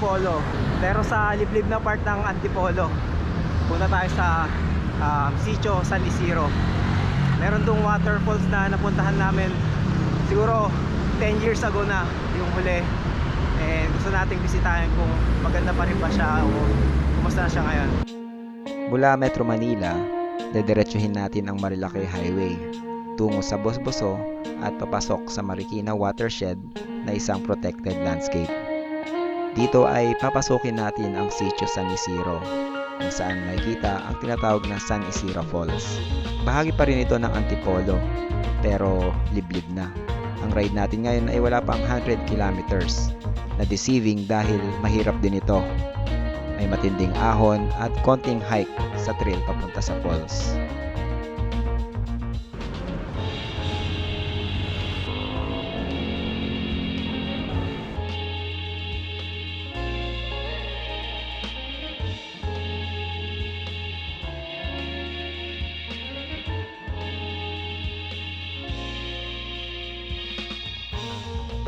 Antipolo. Pero sa liblib na part ng Antipolo. Punta tayo sa um, Sitio San Isidro. Meron dong waterfalls na napuntahan namin siguro 10 years ago na yung huli. And gusto nating bisitahin kung maganda pa rin ba siya o kumusta na siya ngayon. Mula Metro Manila, dediretsuhin natin ang Marilaki Highway tungo sa Bosboso at papasok sa Marikina Watershed na isang protected landscape. Dito ay papasukin natin ang sitio San Isidro kung saan makikita ang tinatawag na San Isidro Falls. Bahagi pa rin ito ng Antipolo pero liblib na. Ang ride natin ngayon ay wala pang 100 kilometers na deceiving dahil mahirap din ito may matinding ahon at konting hike sa trail papunta sa falls.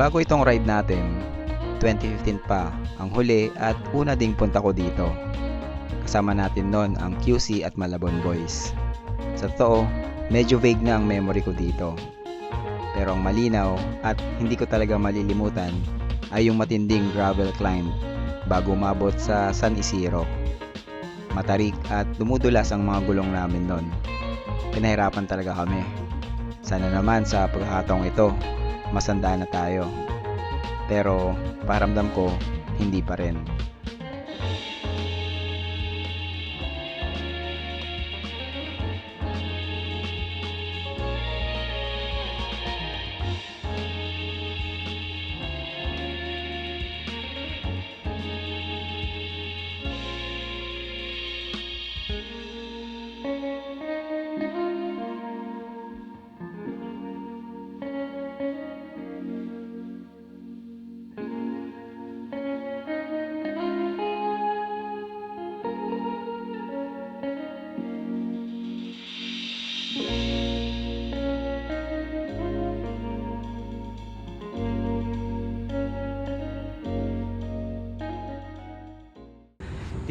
Bago itong ride natin, 2015 pa ang huli at una ding punta ko dito. Kasama natin noon ang QC at Malabon Boys. Sa totoo, medyo vague na ang memory ko dito. Pero ang malinaw at hindi ko talaga malilimutan ay yung matinding gravel climb bago umabot sa San Isidro. Matarik at dumudulas ang mga gulong namin noon. Pinahirapan talaga kami. Sana naman sa pagkakataong ito, masanda na tayo. Pero paramdam ko, hindi pa rin.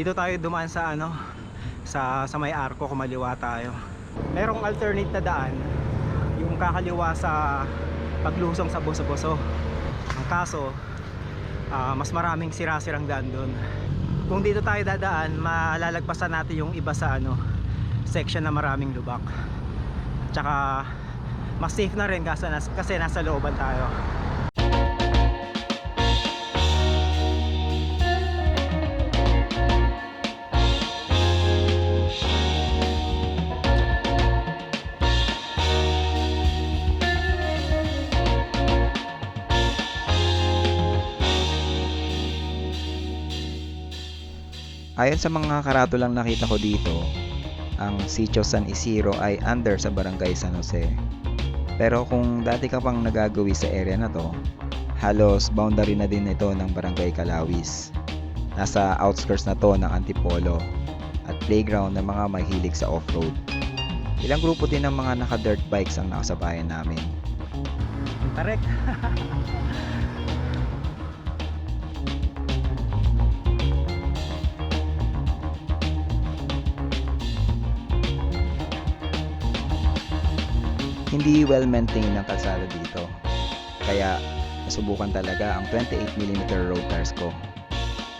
Dito tayo dumaan sa ano sa sa may arko kumaliwa tayo. Merong alternate na daan yung kakaliwa sa paglusong sa Boso-Boso. Ang kaso ah, mas maraming sira-sirang daan doon. Kung dito tayo dadaan, malalagpasan natin yung iba sa ano section na maraming lubak. Tsaka mas safe na rin kasi, kasi nasa looban tayo. Ayon sa mga karatulang nakita ko dito, ang Sitio San Isidro ay under sa Barangay San Jose. Pero kung dati ka pang nagagawi sa area na to, halos boundary na din ito ng Barangay Kalawis. Nasa outskirts na to ng Antipolo at playground ng mga mahilig sa off-road. Ilang grupo din ng mga naka-dirt bikes ang nakasabayan namin. Tarek. Hindi well-maintained ang kalsada dito. Kaya nasubukan talaga ang 28mm road tires ko.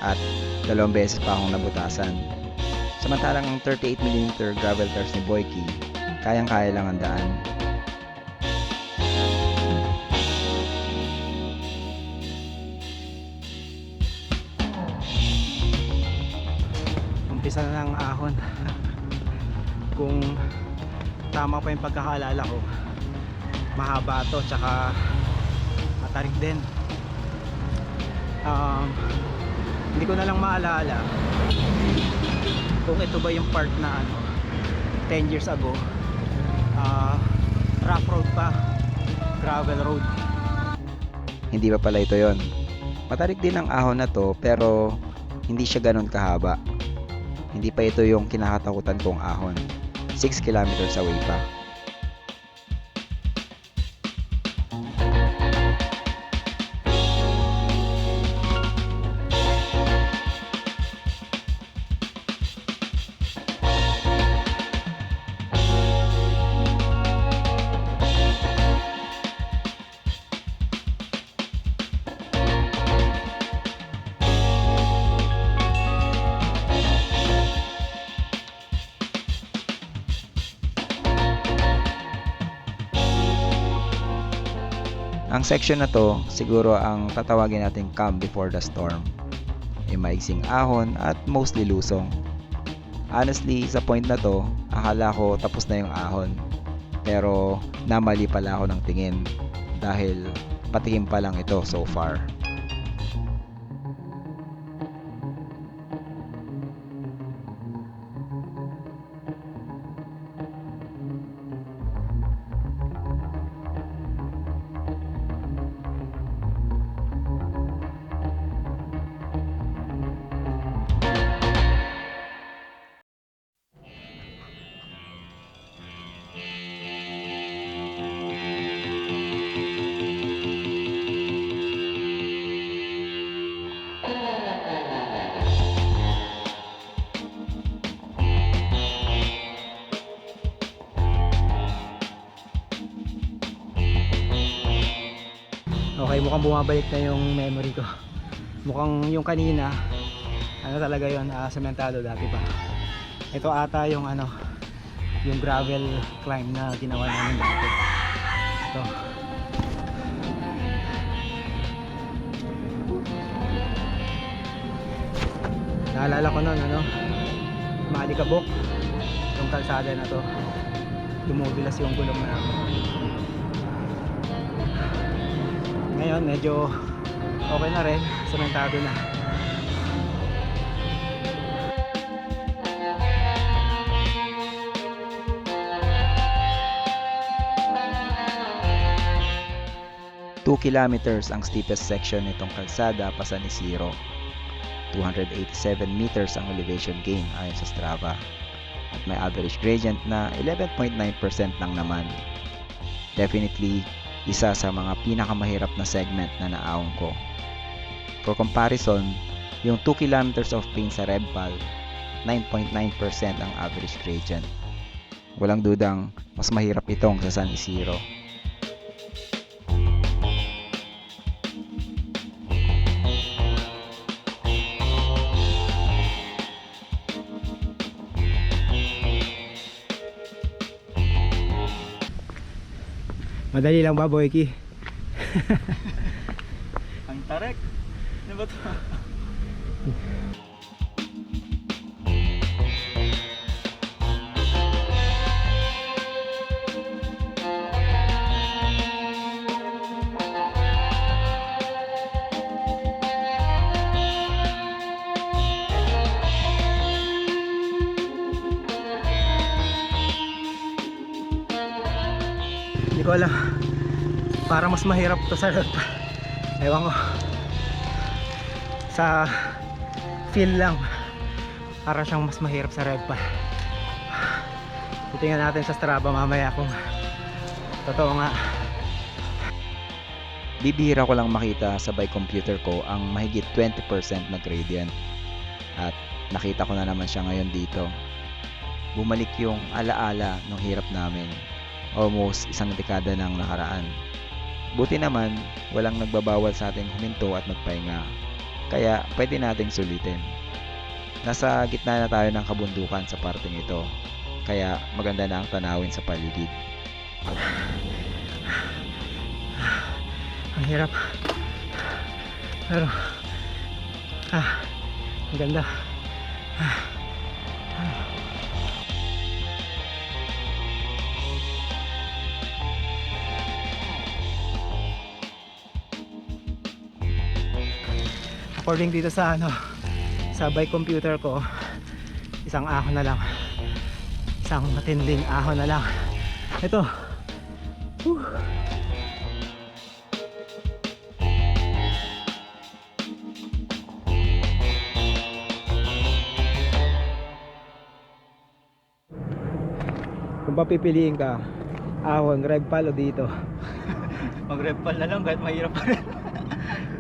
At dalawang beses pa akong nabutasan. Samantalang ang 38mm gravel tires ni Boyki, kayang-kaya lang ang daan. umpisa na ng ahon kung tama pa yung pagkakaalala ko mahaba to tsaka matarik din um, hindi ko na lang maalala kung ito ba yung part na ano 10 years ago ah, rough road pa gravel road Hindi pa pala ito yon. Matarik din ang ahon na to pero hindi siya ganun kahaba. Hindi pa ito yung kinakatakutan kong ahon. 6 kilometers away pa. Ang section na to, siguro ang tatawagin natin calm before the storm. May maiksing ahon at mostly lusong. Honestly, sa point na to, akala ko tapos na yung ahon. Pero namali pala ako ng tingin dahil patikim pa lang ito so far. Okay, mukhang bumabalik na yung memory ko. Mukhang yung kanina, ano talaga yon ah, sementado dati pa. Ito ata yung ano, yung gravel climb na ginawa namin dati. Ito. Naalala ko nun, ano, Malikabok, yung kalsada na to. Dumudulas yung gulong namin. Ngayon medyo okay na rin, sementado na. Two kilometers ang steepest section nitong kalsada pa San Isidro. 287 meters ang elevation gain ayon sa Strava. At may average gradient na 11.9% lang naman. Definitely, isa sa mga pinakamahirap na segment na naawang ko. For comparison, yung 2 kilometers of pain sa Rebpal, 9.9% ang average gradient. Walang dudang mas mahirap itong sa San Isidro. Madali lang ba, Boyki? Ang tarek. Ano ba to? Para mas mahirap to sa. Ewan ko. Sa feel lang. Para siyang mas mahirap sa red pa. Titingnan natin sa Strava mamaya kung totoo nga. Bibihira ko lang makita sa by computer ko ang mahigit 20% na gradient. At nakita ko na naman siya ngayon dito. Bumalik yung alaala ng hirap namin. Almost isang dekada nang nakaraan. Buti naman, walang nagbabawal sa ating huminto at magpahinga. Kaya pwede nating sulitin. Nasa gitna na tayo ng kabundukan sa parting ito. Kaya maganda na ang tanawin sa paligid. Ang hirap. Pero ah, ang ganda. According dito sa ano sa bike computer ko isang ahon na lang isang matinding ahon na lang ito Whew. kung papipiliin ka ahon red palo dito Mag-repal na lang kahit mahirap pa rin.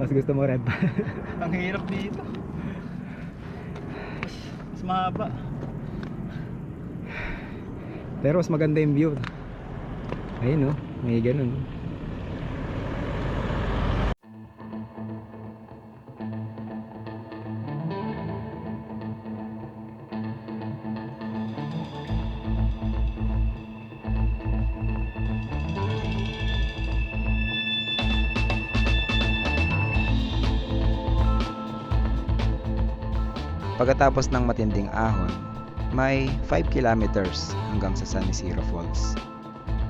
Mas gusto mo red Ang hirap dito. Mas, mas mahaba. Pero mas maganda yung view. Ayun no, may ganun. Pagkatapos ng matinding ahon, may 5 kilometers hanggang sa San Isidro Falls.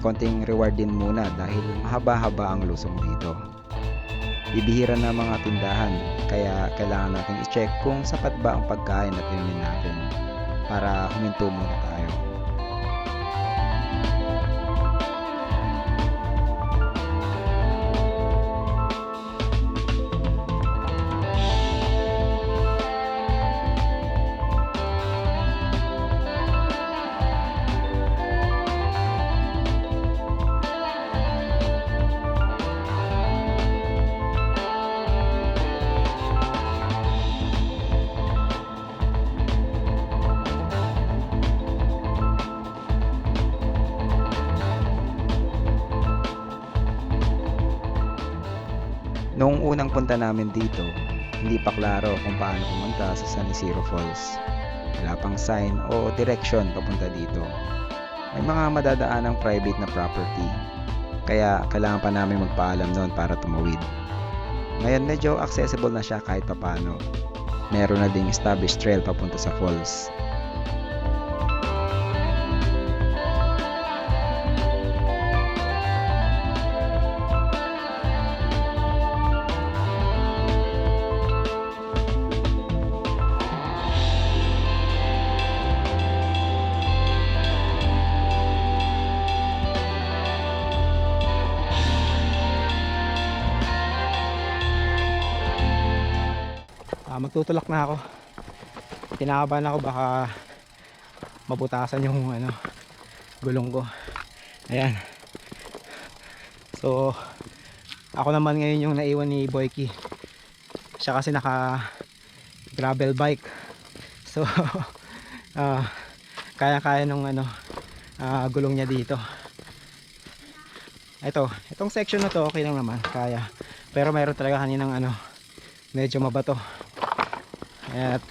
Konting reward din muna dahil mahaba-haba ang lusong dito. Bibihira na mga tindahan kaya kailangan natin i-check kung sapat ba ang pagkain at inumin natin para huminto muna tayo. Noong unang punta namin dito, hindi pa klaro kung paano pumunta sa San Isidro Falls. Wala pang sign o direction papunta dito. May mga madadaan ng private na property, kaya kailangan pa namin magpaalam noon para tumawid. Ngayon medyo accessible na siya kahit papano. Meron na ding established trail papunta sa falls. Magtutulak na ako. Kinakabahan ako baka mabutasan yung ano gulong ko. Ayan. So ako naman ngayon yung naiwan ni Boyki. Siya kasi naka gravel bike. So ah kaya-kaya nung ano ah, gulong niya dito. Ito, itong section na to okay lang naman, kaya. Pero mayroon talaga kaninang ano medyo mabato. At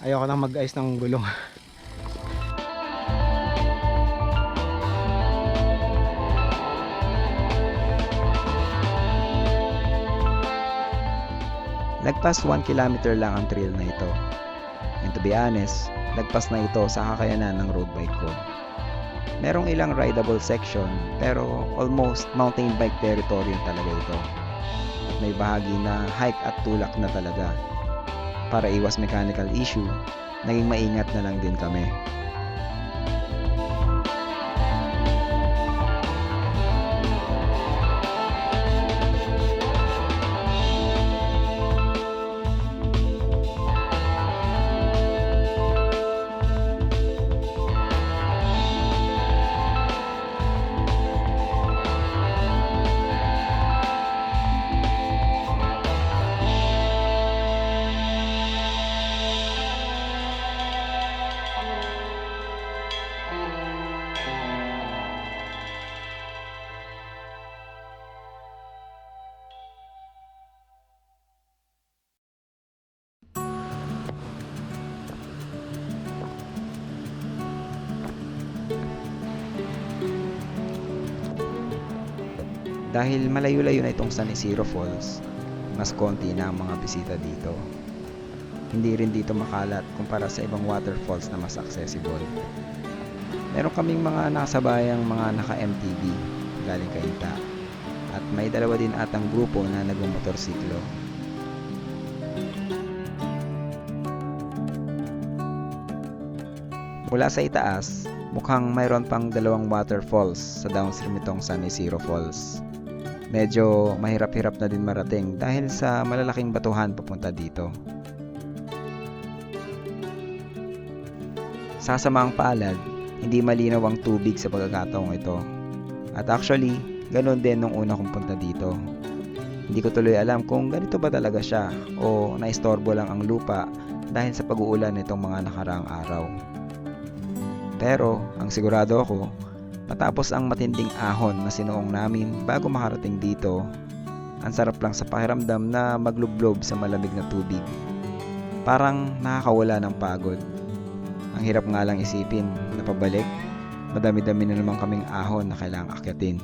ayoko nang mag-ayos ng gulong. Lagpas 1 kilometer lang ang trail na ito. And to be honest, lagpas na ito sa kakayanan ng road bike ko. Merong ilang rideable section pero almost mountain bike territory talaga ito. At may bahagi na hike at tulak na talaga. Para iwas mechanical issue, naging maingat na lang din kami. Dahil malayo-layo na itong San Isidro Falls, mas konti na ang mga bisita dito. Hindi rin dito makalat kumpara sa ibang waterfalls na mas accessible. Meron kaming mga nakasabayang mga naka-MTB galing Kainta at may dalawa din atang grupo na nagmumotorsiklo. Mula sa itaas, mukhang mayroon pang dalawang waterfalls sa downstream nitong San Isidro Falls. Medyo mahirap-hirap na din marating dahil sa malalaking batuhan papunta dito. Sa samang palad, hindi malinaw ang tubig sa pagkakataong ito. At actually, ganun din nung una kong punta dito. Hindi ko tuloy alam kung ganito ba talaga siya o naistorbo lang ang lupa dahil sa pag-uulan nitong mga nakaraang araw. Pero, ang sigurado ako, matapos ang matinding ahon na sinuong namin bago makarating dito, ang sarap lang sa pakiramdam na maglublob sa malamig na tubig. Parang nakakawala ng pagod. Ang hirap nga lang isipin na pabalik, madami-dami na naman kaming ahon na kailangang akyatin.